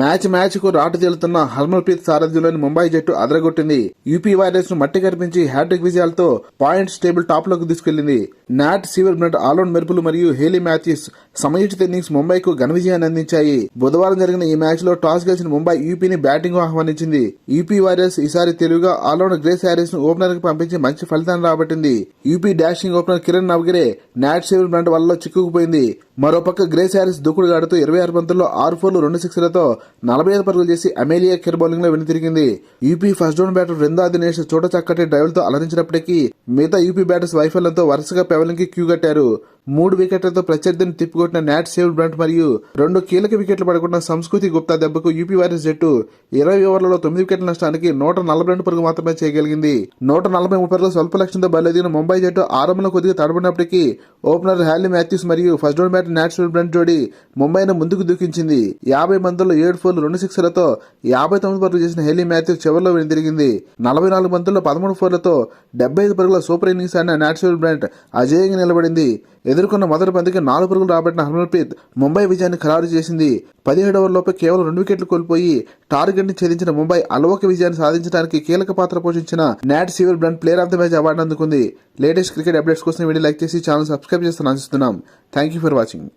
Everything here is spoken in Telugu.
మ్యాచ్ మ్యాచ్కు రాటు తేలుతున్న హర్మన్ప్రీత్ సారథ్యంలోని ముంబై జట్టు అదరగొట్టింది. యూపీ వారియర్స్ను మట్టి కనిపించి హ్యాట్రిక్ విజయాలతో పాయింట్స్ టేబుల్ టాప్లోకి తీసుకెళ్ళింది. నాట్ సీవర్ బ్రంట్ ఆల్రౌండ్ మెరుపులు మరియు హేలీ మ్యాథ్యూస్ సమయోచిత ఇన్నింగ్స్ ముంబైకు ఘన విజయాన్ని అందించాయి. బుధవారం జరిగిన ఈ మ్యాచ్లో టాస్ గెలిచిన ముంబై యూపీని బ్యాటింగ్ ఆహ్వానించింది. యూపీ వారియర్స్ ఈసారి తెలుగుగా ఆల్రౌండర్ గ్రేస్ హ్యారిస్ను ఓపెనర్కి పంపించి మంచి ఫలితాన్ని రాబట్టింది. UP dashing opener Kiran Navgire Nat Sciver Brunt వల్ల చిక్కుకుపోయింది. మరోపక్క గ్రేస్ హ్యారిస్ దూకుడుగాడుతూ ఇరవై ఆరు పంతుల్లో ఆరు ఫోర్లు రెండు సిక్స్లతో నలభై ఐదు పరుగులు చేసి అమేలియా కెర్ బౌలింగ్లో వెనుతిరిగింది. UP first down batter Vrinda Dinesh చోట చక్కటి డ్రైవ్లతో అలరించినప్పటికీ మిగతా యూపీ బ్యాటర్స్ వైఫల్యంతో వరుసగా పెవలింగ్కి క్యూ కట్టారు. మూడు వికెట్లతో ప్రత్యర్థిని తిప్పికొట్టిన నాట్ సేవ్ బ్రంట్ మరియు రెండు కీలక వికెట్లు పడుకున్న సంస్కృతి గుప్తా దెబ్బకు యూపీ వారియర్స్ జట్టు ఇరవై ఓవర్లలో తొమ్మిది వికెట్ల నష్టానికి నూట నలభై రెండు పరుగు మాత్రమే చేయగలిగింది. నూట నలభై మూడు పరుగుల స్వల్ప లక్ష్యంతో బయలుదేరిన ముంబై జట్టు ఆరంభంలో కొద్దిగా తడబడినప్పటికీ ఓపెనర్ హ్యాలీ మాథ్యూస్ మరియు first down bat Nat Sciver Brunt జోడీ ముంబైను ముందుకు దూకించింది. యాభై మందుల్లో ఏడు ఫోర్లు రెండు సిక్స్లతో యాభై తొమ్మిది పరుగులు చేసిన హెలీ మాథ్యూస్ చివరిలో వెనుదిరిగింది. నలభై నాలుగు మందుల్లో పదమూడు ఫోర్లతో డెబ్బై ఐదు పరుగుల సూపర్ ఇన్నింగ్స్ ఆడిన సేవ్ బ్రంట్ అజేయంగా నిలబడింది. ఎదుర్కొన్న మొదటి పందికి నాలుగు పరుగులు రాబట్టిన హర్మన్ప్రీత్ ముంబై విజయాన్ని ఖరారు చేసింది. పదిహేడు ఓవర్లలోపే కేవలం రెండు వికెట్లు కోల్పోయి టార్గెట్ని ఛేదించిన ముంబై అలవోక విజయాన్ని సాధించడానికి కీలక పాత్ర పోషించిన Nat Sciver Brunt player of the match award అందుకుంది. లేటెస్ట్ క్రికెట్ అప్డేట్స్ కోసం వీడియో లైక్ చేసి ఛానల్ సబ్స్క్రైబ్ చేస్తాను. ఆశిస్తున్నాం. Thank you for watching.